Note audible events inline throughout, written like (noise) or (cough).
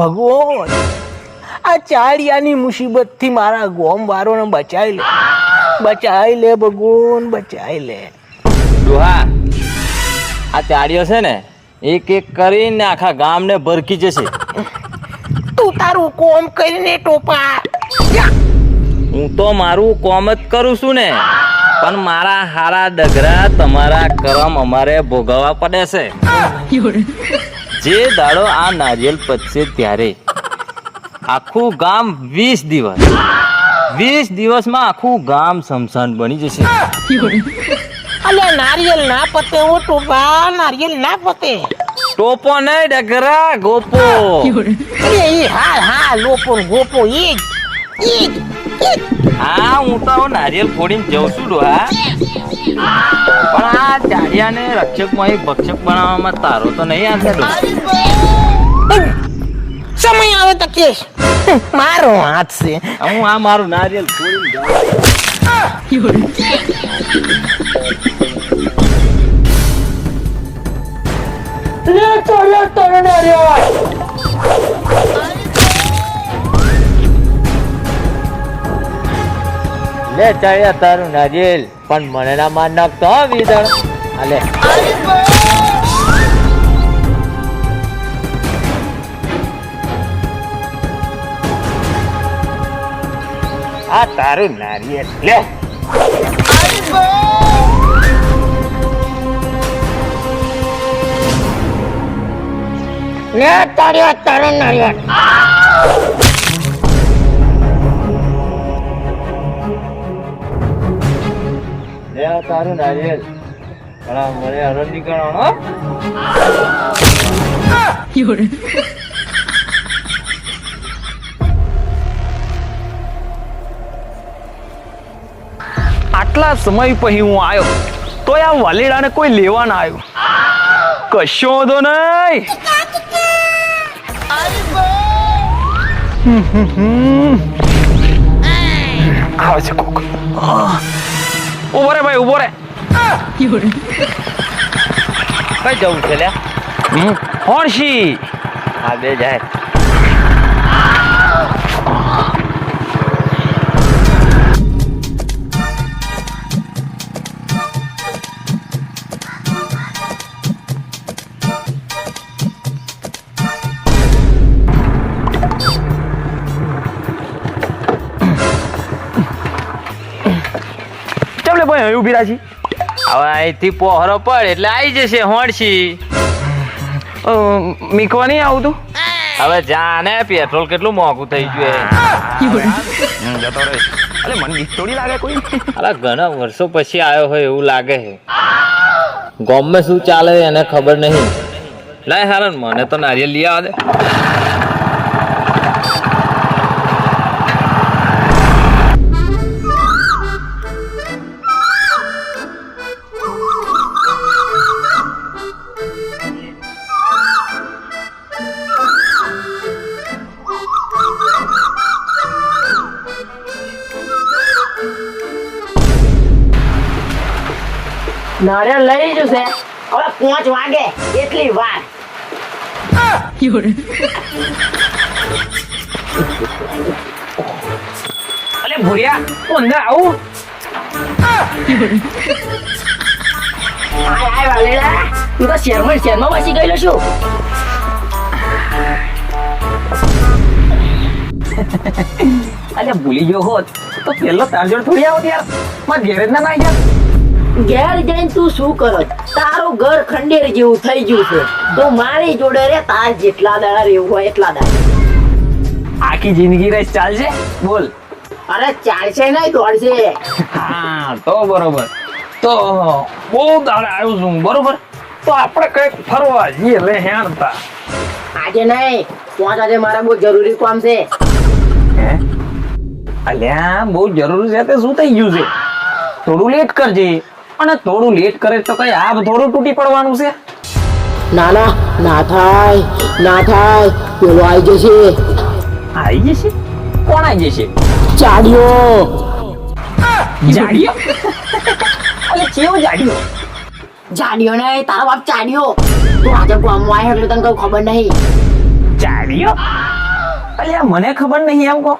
ભગવાન. આ ચાડિયાની મુસીબતથી મારા ગોમ વારોને બચાવી લે. બચાવી લે ભગવાન બચાવી લે. ડોહા આ ચાળિયો છે ને એક એક કરીને આખા ગામને ભરકી જશે. તું તારું કોમ કરીને ટોપા. હું તો મારું કોમ જ કરું છું ને પણ મારા હારા ડગરા તમારા કરમ અમારે ભોગવવા પડે છે. જે દાડો આ નારિયેલ પચશે ત્યારે. આખું ગામ વીસ દિવસ. વીસ દિવસમાં આખું ગામ સમસાન બની જશે. અલે નારિયેલ ના પતે હું ટોપા નારિયેલ ના પતે. ટોપો નહીં ડગરા ગોપો. એ હા હા લોપો ગોપો એ જ. હા હું તો નારિયેલ ફોડીને જઉં છું ડોહા. પણ આ ચાડિયાને રક્ષકમાં ભક્ષક બનાવવામાં તારો તો નહીં આવશે સમય આવે તો કેશ મારો હાથ છે. હું આ મારું નારિયેલ જાઉં લે ચાલ્યા તારું નારિયેલ પણ મને ના માર નાખતો હો અલે આ તારું નારિયેલ લે. લે, તારે તારું નારિયેળ લે આ તારું નારિયેલ. પણ મને હરણ નીકળવાનો આટલા સમય પછી હું આવ્યો તો આ વાલીડાને કોઈ લેવા ના આવ્યું કશો વાંધો નહીં. હમ, હમ, હમ. આવે છે કોક. ઊભો રે ભાઈ ઊભો રે. કઈ જવું છે લ્યા કોણ છી? હા બે જાય. ભાઈ અહીં ઊભી રાજી હવે અહીંથી પોહરો પડ એટલે આવી જશે હોણશી અ, મીકવા નહીં આવતું હવે જાને પેટ્રોલ કેટલું મોંઘું થઈ ગયું જતો રહે. અરે મને બીક થોડી લાગે કોઈ? અરે ઘણા વર્ષો પછી આવ્યો હોય એવું લાગે છે. ગામમાં શું ચાલે એને ખબર નહીં. લાય હારન મને તો નારિયેલ લઈ આવા નારિયેળ લઈ જશે હવે પાંચ વાગે એટલી વાર. અલે ભૂરિયા તું અંદર આવું? આય તું તો શેરમાં શેરમાં બસી ગયેલો છું. અરે ભૂલી ગયો હોત, તો પેલો તાર જોડે થોડી આવો યાર. મારા ગેરેજ ના ના યાર ઘેર જઈને તું શું કરો? તારું ઘર ખંડેર જેવું થઈ ગયું છે. તો મારી જોડે રે તાર જેટલા દાડા રહેવું હોય એટલા દાડા. આખી જિંદગી રેસ ચાલશે? બોલ. અરે ચાલશે નહીં દોડશે. હા તો બરોબર. તો બહુ દાડા આવ્યો છું બરોબર? તો આપણે કંઈક ફરવા જઈએ લે હેણતા. આજે નહીં પાંચ આજે મારા બહુ જરૂરી કામ છે. અલ્યા બહુ જરૂરી છે તે શું થઈ ગયું છે? થોડું લેટ કરજે. અને થોડું લેટ કરે તો કઈ આ થોડું તૂટી પડવાનું છે? ના ના ના થાય ના થાય. પેલો આવી જશે. આવી જશે? કોણ આવી જશે? ચાડ્યો જાડિયો અલે કેવો જાડિયો જાડ્યો નહીં તારો બાપ ચાડ્યો તું આજે ગામમાં આવ્યો એટલે તને કઈ ખબર નહીં. જાડિયો અલ્યા મને ખબર નહીં એમ કહો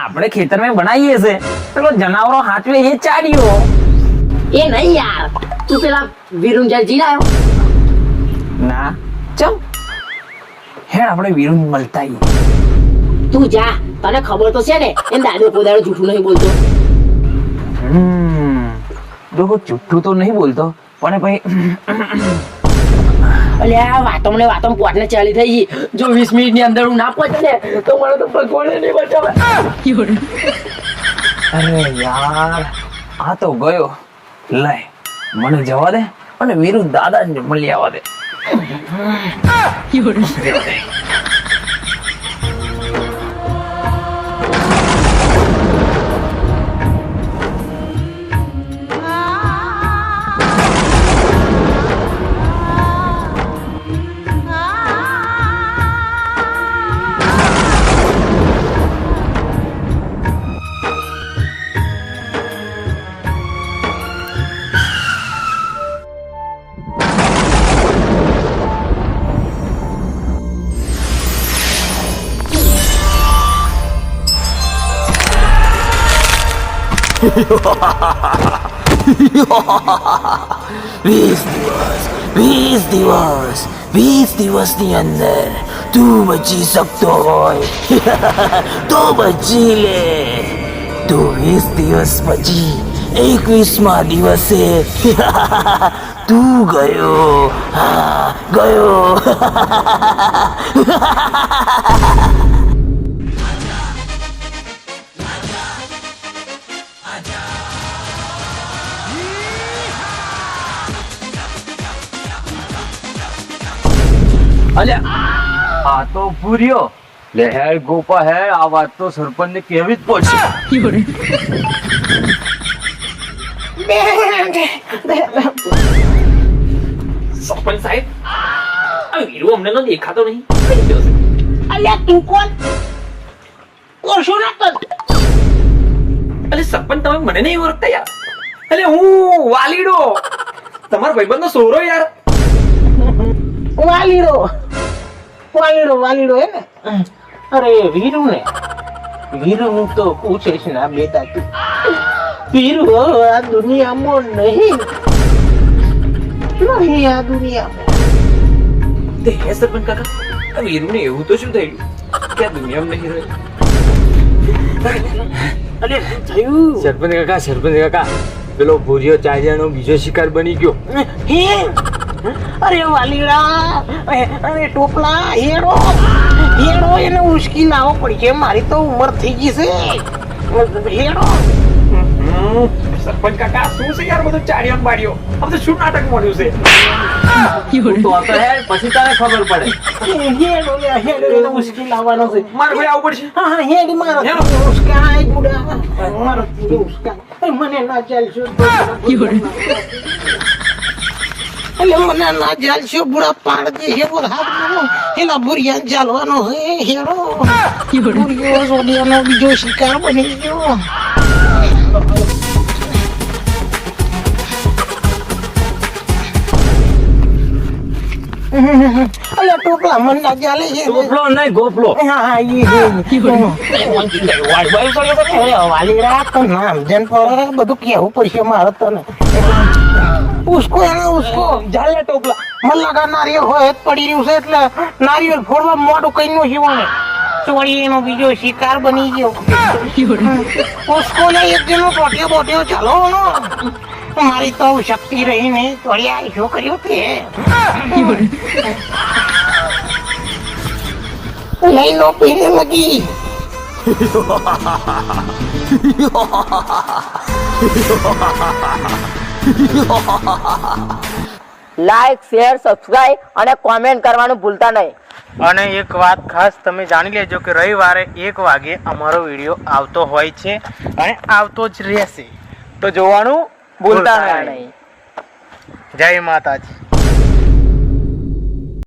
આપણે ખેતરમાં બનાવીએ છે. પેલો જનાવરો હાથવે એ ચાડ્યો એ નહીં યાર. તું પેલા વિરુણ જલજી આવ્યો ના. ચમ. હે આપણે વિરુણ મળતા. તું જા. તને ખબર તો છે ને એમ દાદો કોદાડો જૂઠું નહીં બોલતો. હમ. જૂઠું જુઠ્ઠું તો નહીં બોલતો પણ ભાઈ અલ્યા વાતમ મને વાતો પોટને ચાલી થઈ ગઈ. જો 20 મિનિટની અંદર હું ના પહોંચે ને તો મને તો ભગવાને નહીં બચાવે. (laughs) અરે યાર આ તો ગયો. લે મને જવા દે અને વીરુ દાદાને મળી આવવા દે. વીસ દિવસ વીસ દિવસ વીસ દિવસની અંદર તું બચી શકતો હોય તો બચી લે તું વીસ દિવસ પછી એકવીસમાં દિવસે તું ગયો હા ગયો અલ્યા આ તો ભૂર્યો. લે. હેર ગોપા હેર આ વાત તો સરપંચ ને કેવી જ પડશે. સરપંચ સાહેબ આ વીરુ અમને તો દેખાતો નહીં? અલ્યા તું કોણ? કોશો ના કર? અલે સરપંચ તમે મને નહીં ઓળખતા યાર. અલે હું વાલીડો. તમારા ભાઈબંધનો સોરો યાર. વાલીડો. વાલીડો વાલીડો હે ને? અરે વીરુ ને વીરુ નું તો પૂછે છે ના બેટા તું. વીરુ આ દુનિયામાં નહીં. નહીં આ દુનિયામાં. તે હે સરપંચ કાકા? વીરુ ને એવું તો શું થયું? કે આ દુનિયામાં નહીં રહે? અરે થયું. સરપંચ કાકા સરપંચ કાકા પેલો ભૂરિયો ચારિયાનો બીજો શિકાર બની ગયો. હે? અરે વાલીડા અરે ટોપલા હેડો. હેડો એને ઉશ્કી લાવો પડશે મારી તો ઉંમર થઈ ગઈ છે. હેડો. સરપંચ કાકા શું છે યાર બધું ચાડિયો બાડિયો આ બધું શું નાટક મળ્યું છે? તો તો પછી તને ખબર પડે. હેડો હેડો એને ઉશ્કી લાવવાનો છે. મારે ભાઈ આવું પડશે. હા હા હેડ મારો. હેડો. ઉશ્કા આય બુડા. મારો તીરે મને ના ચાલશો. એટલે મને ના જાલશો બુડા પાડ હેવો હેડો હાથ એના બુરિયા ચાલવાનો હે હેડો બુરિયો સોડિયાનો બીજો શિકાર બની ગયો. અલ્યા ટોપલા મન ના ચાલે છે. ગોપલો નહીં ગોપલો. હા હા ઈ વાલી રાત નામ જેન પર બધું કેવું પડશે મારે તને. ઉસકો એને ઉસકો. જાલે ટોપલા. મને લગા નારિયેળ હોય, હેત પડી રહ્યું છે એટલે નારિયેળ ફોડવા મોઢું કઈ નું જીવાણે. ચોળી એનો બીજો શિકાર બની ગયો. ઉસકો ને એક દિન ટોટ્યો બોટ્યો ચાલો મારી તો શક્તિ રહી નહીં. ચોળી આ શું કર્યું તે? લઈ લો, પીને લગી. (laughs) લાઈક શેર સબસ્ક્રાઇબ અને કોમેન્ટ કરવાનું ભૂલતા નહીં. અને એક વાત ખાસ તમે જાણી લેજો કે રવિવારે એક વાગે અમારો વીડિયો આવતો હોય છે અને આવતો જ રહેશે. તો જોવાનું ભૂલતા નહીં. જય માતાજી.